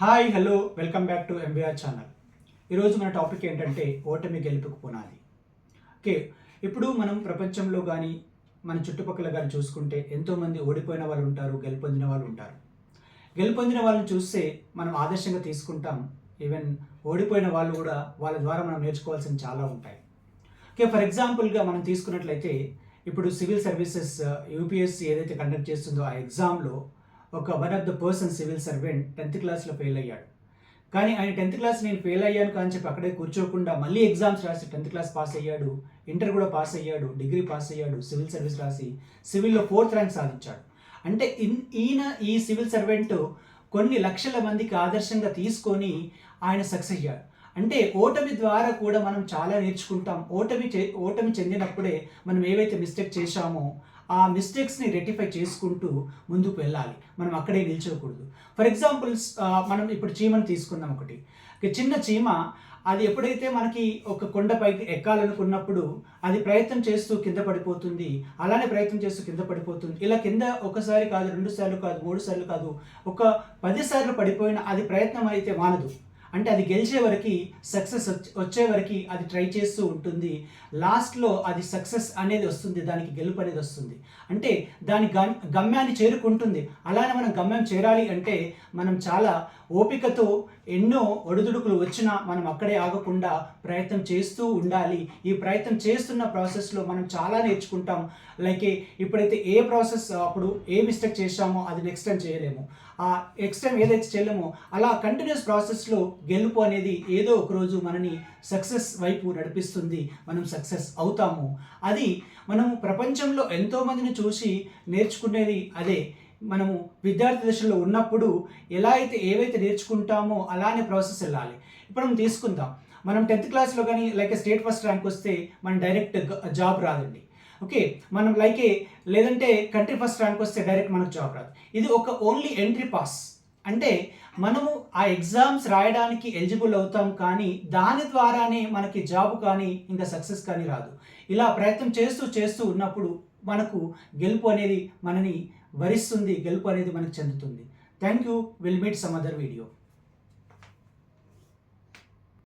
Hi hello welcome back to MBR channel. ఈరోజు మన topic ఏంటంటే ఓటమి గెలుపుకు పునాది. ఓకే ఇప్పుడు మనం ప్రపంచంలో కానీ మన చుట్టుపక్కల కానీ చూసుకుంటే ఎంతోమంది ఓడిపోయిన వాళ్ళు ఉంటారు గెలుపొందిన వాళ్ళు ఉంటారు. గెలుపొందిన వాళ్ళని చూస్తే మనం ఆదర్శంగా తీసుకుంటాం. ఈవెన్ ఓడిపోయిన వాళ్ళు కూడా వాళ్ళ ద్వారా మనం నేర్చుకోవాల్సిన చాలా ఉంటాయి. ఓకే ఫర్ ఎగ్జాంపుల్గా మనం తీసుకున్నట్లయితే ఇప్పుడు సివిల్ సర్వీసెస్ యూపీఎస్సీ ఏదైతే కండక్ట్ చేస్తుందో ఆ ఎగ్జామ్లో ఒక one of the person civil servant tenth క్లాస్లో ఫెయిల్ అయ్యాడు. కానీ ఆయన టెన్త్ క్లాస్ నేను ఫెయిల్ అయ్యాను కానీ చెప్పి అక్కడే కూర్చోకుండా మళ్ళీ ఎగ్జామ్స్ రాసి టెన్త్ క్లాస్ పాస్ అయ్యాడు ఇంటర్ కూడా పాస్ అయ్యాడు డిగ్రీ పాస్ అయ్యాడు సివిల్ సర్వీస్ రాసి సివిల్లో ఫోర్త్ ర్యాంక్ సాధించాడు. అంటే ఇన్ ఈయన ఈ సివిల్ సర్వెంట్ కొన్ని లక్షల మందికి ఆదర్శంగా తీసుకొని ఆయన సక్సెస్ అయ్యాడు. అంటే ఓటమి ద్వారా కూడా మనం చాలా నేర్చుకుంటాం. ఓటమి చే ఓటమి చెందినప్పుడే మనం ఏవైతే మిస్టేక్ చేశామో ఆ మిస్టేక్స్ని రెక్టిఫై చేసుకుంటూ ముందుకు వెళ్ళాలి. మనం అక్కడే నిల్చోకూడదు. ఫర్ ఎగ్జాంపుల్ మనం ఇప్పుడు చీమను తీసుకుందాం ఒకటి. చిన్న చీమ అది ఎప్పుడైతే మనకి ఒక కొండపైకి ఎక్కాలనుకున్నప్పుడు అది ప్రయత్నం చేస్తూ కింద పడిపోతుంది అలానే ప్రయత్నం చేస్తూ కింద పడిపోతుంది. ఇలా కింద ఒకసారి కాదు రెండు సార్లు కాదు మూడు సార్లు కాదు ఒక పది సార్లు పడిపోయిన అది ప్రయత్నం అయితే మానదు. అంటే అది గెలిచే వరకు సక్సెస్ వచ్చే వరకు అది ట్రై చేస్తూ ఉంటుంది. లాస్ట్లో అది సక్సెస్ అనేది వస్తుంది దానికి గెలుపు అనేది వస్తుంది. అంటే దాని గమ్యాన్ని చేరుకుంటుంది. అలానే మనం గమ్యం చేరాలి అంటే మనం చాలా ఓపికతో ఎన్నో ఒడిదుడుకులు వచ్చినా మనం అక్కడే ఆగకుండా ప్రయత్నం చేస్తూ ఉండాలి. ఈ ప్రయత్నం చేస్తున్న ప్రాసెస్లో మనం చాలా నేర్చుకుంటాం. లైక్ ఇప్పుడైతే ఏ ప్రాసెస్ అప్పుడు ఏ మిస్టేక్ చేశామో అది నెక్స్ట్ టైం చేయలేము. ఆ నెక్స్ట్ టైం ఏదైతే చేయలేమో అలా కంటిన్యూస్ ప్రాసెస్లో గెలుపు అనేది ఏదో ఒక రోజు మనని సక్సెస్ వైపు నడిపిస్తుంది. మనం సక్సెస్ అవుతాము. అది మనము ప్రపంచంలో ఎంతోమందిని చూసి నేర్చుకునేది అదే. మనము విద్యార్థి దశలో ఉన్నప్పుడు ఎలా అయితే ఏవైతే నేర్చుకుంటామో అలానే ప్రాసెస్ వెళ్ళాలి. ఇప్పుడు మనం తీసుకుందాం. మనం టెన్త్ క్లాస్లో కానీ లైక్ స్టేట్ ఫస్ట్ ర్యాంక్ వస్తే మనం డైరెక్ట్ జాబ్ రాదండి. ఓకే? మనం లైకే లేదంటే కంట్రీ ఫస్ట్ ర్యాంక్ వస్తే డైరెక్ట్ మనకు జాబ్ రాదు. ఇది ఒక ఓన్లీ ఎంట్రీ పాస్. అంటే మనము ఆ ఎగ్జామ్స్ రాయడానికి ఎలిజిబుల్ అవుతాం కానీ దాని ద్వారానే మనకి జాబ్ కానీ ఇంకా సక్సెస్ కానీ రాదు. ఇలా ప్రయత్నం చేస్తూ చేస్తూ ఉన్నప్పుడు మనకు గెలుపు అనేది మనని వరిస్తుంది గెలుపు అనేది మనకు చెందుతుంది. Thank you will meet some other video